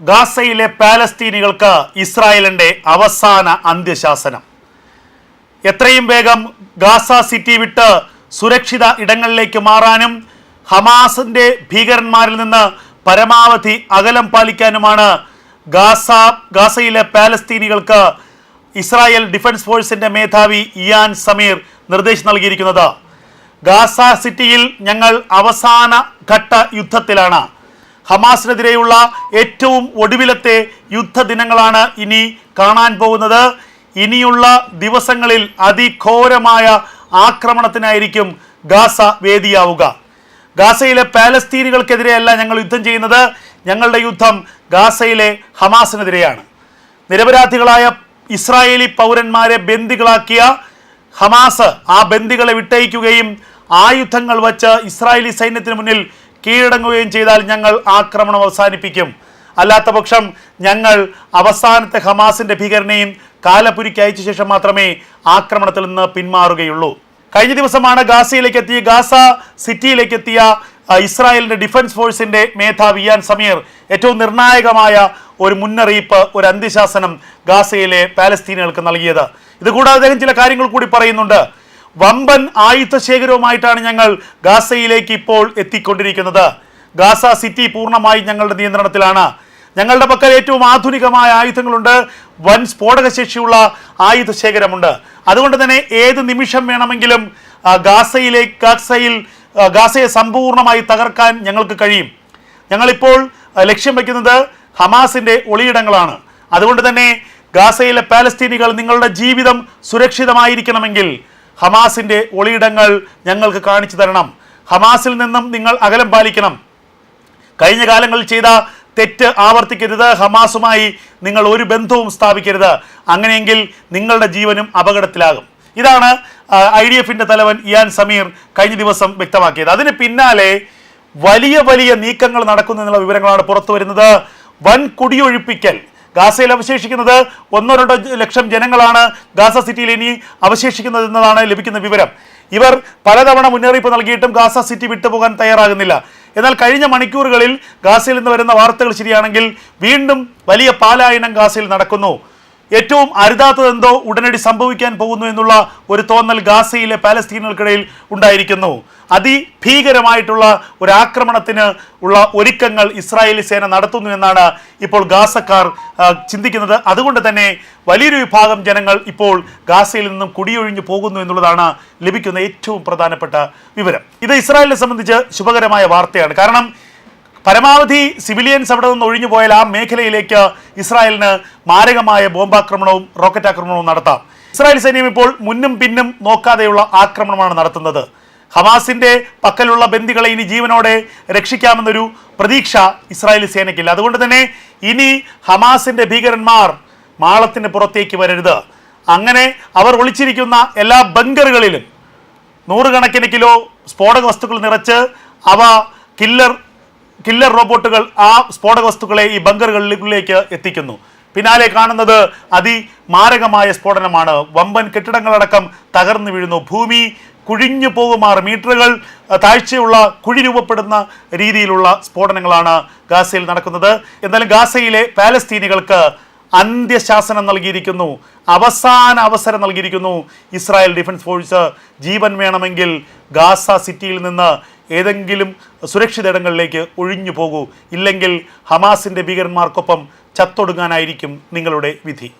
ഗാസയിലെ പാലസ്തീനികൾക്ക് ഇസ്രായേലിന്റെ അവസാന അന്ത്യശാസനം. എത്രയും വേഗം ഗാസ സിറ്റി വിട്ട് സുരക്ഷിത ഇടങ്ങളിലേക്ക് മാറാനും ഹമാസിന്റെ ഭീകരന്മാരിൽ നിന്ന് പരമാവധി അകലം പാലിക്കാനുമാണ് ഗാസ ഗാസയിലെ പാലസ്തീനികൾക്ക് ഇസ്രായേൽ ഡിഫൻസ് ഫോഴ്സിന്റെ മേധാവി ഇയാൻ സമീർ നിർദ്ദേശം നൽകിയിരിക്കുന്നത്. ഗാസ സിറ്റിയിൽ ഞങ്ങൾ അവസാന ഘട്ട യുദ്ധത്തിലാണ് ഹമാസിനെതിരെയുള്ള ഏറ്റവും ഒടുവിലത്തെ യുദ്ധദിനങ്ങളാണ് ഇനി കാണാൻ പോകുന്നത്. ഇനിയുള്ള ദിവസങ്ങളിൽ അതിഘോരമായ ആക്രമണത്തിനായിരിക്കും ഗാസ വേദിയാവുക. ഗാസയിലെ പാലസ്തീനുകൾക്കെതിരെയല്ല ഞങ്ങൾ യുദ്ധം ചെയ്യുന്നത്. ഞങ്ങളുടെ യുദ്ധം ഗാസയിലെ ഹമാസിനെതിരെയാണ്. നിരപരാധികളായ ഇസ്രായേലി പൗരന്മാരെ ബന്ദികളാക്കിയ ഹമാസ് ആ ബന്ദികളെ വിട്ടയക്കുകയും ആയുധങ്ങൾ വച്ച് ഇസ്രായേലി സൈന്യത്തിന് മുന്നിൽ കീഴടങ്ങുകയും ചെയ്താൽ ഞങ്ങൾ ആക്രമണം അവസാനിപ്പിക്കും. അല്ലാത്ത പക്ഷം ഞങ്ങൾ അവസാനത്തെ ഹമാസിന്റെ ഭീകരനെയും കാലപുരിക്ക് അയച്ച ശേഷം മാത്രമേ ആക്രമണത്തിൽ നിന്ന് പിന്മാറുകയുള്ളൂ. കഴിഞ്ഞ ദിവസമാണ് ഗാസയിലേക്ക് എത്തിയ ഗാസ സിറ്റിയിലേക്ക് എത്തിയ ഇസ്രായേലിന്റെ ഡിഫൻസ് ഫോഴ്സിന്റെ മേധാവി ഇയാൻ സമീർ. ഏറ്റവും നിർണായകമായ ഒരു മുന്നറിയിപ്പ് ഒരു അന്ത്യശാസനം ഗാസയിലെ പാലസ്തീനുകൾക്ക് നൽകിയത്. ഇതുകൂടാതെ അദ്ദേഹം ചില കാര്യങ്ങൾ കൂടി പറയുന്നുണ്ട്. വമ്പൻ ആയുധ ശേഖരവുമായിട്ടാണ് ഞങ്ങൾ ഗാസയിലേക്ക് ഇപ്പോൾ എത്തിക്കൊണ്ടിരിക്കുന്നത്. ഗാസ സിറ്റി പൂർണമായും ഞങ്ങളുടെ നിയന്ത്രണത്തിലാണ്. ഞങ്ങളുടെ പക്കൽ ഏറ്റവും ആധുനികമായ ആയുധങ്ങളുണ്ട്. വൻ സ്ഫോടക ശേഷിയുള്ള ആയുധ ശേഖരമുണ്ട് അതുകൊണ്ട് തന്നെ ഏത് നിമിഷം വേണമെങ്കിലും ഗാസയിലെ ഗാസയിൽ ഗാസയെ സമ്പൂർണമായി തകർക്കാൻ ഞങ്ങൾക്ക് കഴിയും. ഞങ്ങളിപ്പോൾ ലക്ഷ്യം വയ്ക്കുന്നത് ഹമാസിന്റെ ഒളിയിടങ്ങളാണ്. അതുകൊണ്ട് തന്നെ ഗാസയിലെ പാലസ്തീനികൾ നിങ്ങളുടെ ജീവിതം സുരക്ഷിതമായിരിക്കണമെങ്കിൽ ഹമാസിന്റെ ഒളിയിടങ്ങൾ ഞങ്ങൾക്ക് കാണിച്ചു തരണം. ഹമാസിൽ നിന്നും നിങ്ങൾ അകലം പാലിക്കണം. കഴിഞ്ഞ കാലങ്ങളിൽ ചെയ്ത തെറ്റ് ആവർത്തിക്കരുത്. ഹമാസുമായി നിങ്ങൾ ഒരു ബന്ധവും സ്ഥാപിക്കരുത്. അങ്ങനെയെങ്കിൽ നിങ്ങളുടെ ജീവനും അപകടത്തിലാകും. ഇതാണ് ഐ ഡി എഫിന്റെ തലവൻ ഇയാൻ സമീർ കഴിഞ്ഞ ദിവസം വ്യക്തമാക്കിയത്. അതിന് പിന്നാലെ വലിയ വലിയ നീക്കങ്ങൾ നടക്കുന്നു എന്നുള്ള വിവരങ്ങളാണ് പുറത്തു വരുന്നത് വൻ കുടിയൊഴിപ്പിക്കൽ ഗാസയിൽ അവശേഷിക്കുന്നത് ഒന്നോ രണ്ടോ ലക്ഷം ജനങ്ങളാണ് ഗാസ സിറ്റിയിൽ ഇനി അവശേഷിക്കുന്നത് എന്നതാണ് ലഭിക്കുന്ന വിവരം. ഇവർ പലതവണ മുന്നറിയിപ്പ് നൽകിയിട്ടും ഗാസ സിറ്റി വിട്ടുപോകാൻ തയ്യാറാകുന്നില്ല. എന്നാൽ കഴിഞ്ഞ മണിക്കൂറുകളിൽ ഗാസയിൽ നിന്ന് വരുന്ന വാർത്തകൾ ശരിയാണെങ്കിൽ വീണ്ടും വലിയ പാലായനം ഗാസയിൽ നടക്കുന്നു. ഏറ്റവും അരുതാത്തതെന്തോ ഉടനടി സംഭവിക്കാൻ പോകുന്നു എന്നുള്ള ഒരു തോന്നൽ ഗാസയിലെ പാലസ്തീനുകൾക്കിടയിൽ ഉണ്ടായിരിക്കുന്നു. അതിഭീകരമായിട്ടുള്ള ഒരു ആക്രമണത്തിന് ഉള്ള ഒരുക്കങ്ങൾ ഇസ്രായേലി സേന നടത്തുന്നു എന്നാണ് ഇപ്പോൾ ഗാസക്കാർ ചിന്തിക്കുന്നത്. അതുകൊണ്ട് തന്നെ വലിയൊരു വിഭാഗം ജനങ്ങൾ ഇപ്പോൾ ഗാസയിൽ നിന്നും കുടിയൊഴിഞ്ഞു പോകുന്നു എന്നുള്ളതാണ് ലഭിക്കുന്ന ഏറ്റവും പ്രധാനപ്പെട്ട വിവരം. ഇത് ഇസ്രായേലിനെ സംബന്ധിച്ച് ശുഭകരമായ വാർത്തയാണ്. കാരണം പരമാവധി സിവിലിയൻസ് അവിടെ നിന്ന് ഒഴിഞ്ഞു പോയാൽ ആ മേഖലയിലേക്ക് ഇസ്രായേലിന് മാരകമായ ബോംബാക്രമണവും റോക്കറ്റ് ആക്രമണവും നടത്താം. ഇസ്രായേൽ സൈന്യം ഇപ്പോൾ മുന്നും പിന്നും നോക്കാതെയുള്ള ആക്രമണമാണ് നടത്തുന്നത്. ഹമാസിന്റെ പക്കലുള്ള ബന്ദികളെ ഇനി ജീവനോടെ രക്ഷിക്കാമെന്നൊരു പ്രതീക്ഷ ഇസ്രായേലി സേനയ്ക്കില്ല. അതുകൊണ്ട് തന്നെ ഇനി ഹമാസിന്റെ ഭീകരന്മാർ മാളത്തിന് പുറത്തേക്ക് വരരുത്. അങ്ങനെ അവർ ഒളിച്ചിരിക്കുന്ന എല്ലാ ബങ്കറുകളിലും നൂറുകണക്കിന് കിലോ സ്ഫോടക വസ്തുക്കൾ നിറച്ച് അവ കില്ലർ കില്ലർ റോബോട്ടുകൾ ആ സ്ഫോടക വസ്തുക്കളെ ഈ ബങ്കറുകളിലേക്ക് എത്തിക്കുന്നു. പിന്നാലെ കാണുന്നത് അതിമാരകമായ സ്ഫോടനമാണ്. വമ്പൻ കെട്ടിടങ്ങളടക്കം തകർന്നു വീഴുന്നു. ഭൂമി കുഴിഞ്ഞു പോകുമാർ മീറ്ററുകൾ താഴ്ചയുള്ള കുഴി രൂപപ്പെടുന്ന രീതിയിലുള്ള സ്ഫോടനങ്ങളാണ് ഗാസയിൽ നടക്കുന്നത്. എന്നാലും ഗാസയിലെ പാലസ്തീനികൾക്ക് അന്ത്യശാസനം നൽകിയിരിക്കുന്നു. അവസാന അവസരം നൽകിയിരിക്കുന്നു ഇസ്രായേൽ ഡിഫൻസ് ഫോഴ്സ്. ജീവൻ വേണമെങ്കിൽ ഗാസ സിറ്റിയിൽ നിന്ന് ഏതെങ്കിലും സുരക്ഷിത ഇടങ്ങളിലേക്ക് ഒഴിഞ്ഞു പോകൂ. ഇല്ലെങ്കിൽ ഹമാസിന്റെ ഭീകരന്മാർക്കൊപ്പം ചത്തൊടുങ്ങാനായിരിക്കും നിങ്ങളുടെ വിധി.